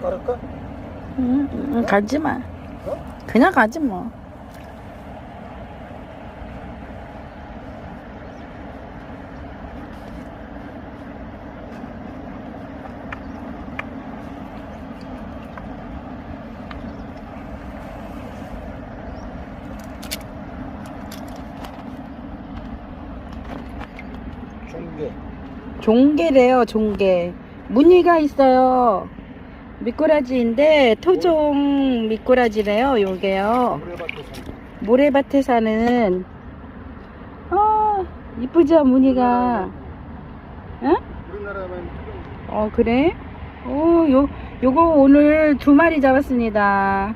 갈까? 응, 응, 가지 마. 그냥 가지 뭐. 종개. 종개래요, 종개. 무늬가 있어요. 미꾸라지인데 토종 미꾸라지래요, 요게요. 모래밭에 사는 어 이쁘죠 무늬가 어 그래? 어요 요거 오늘 두 마리 잡았습니다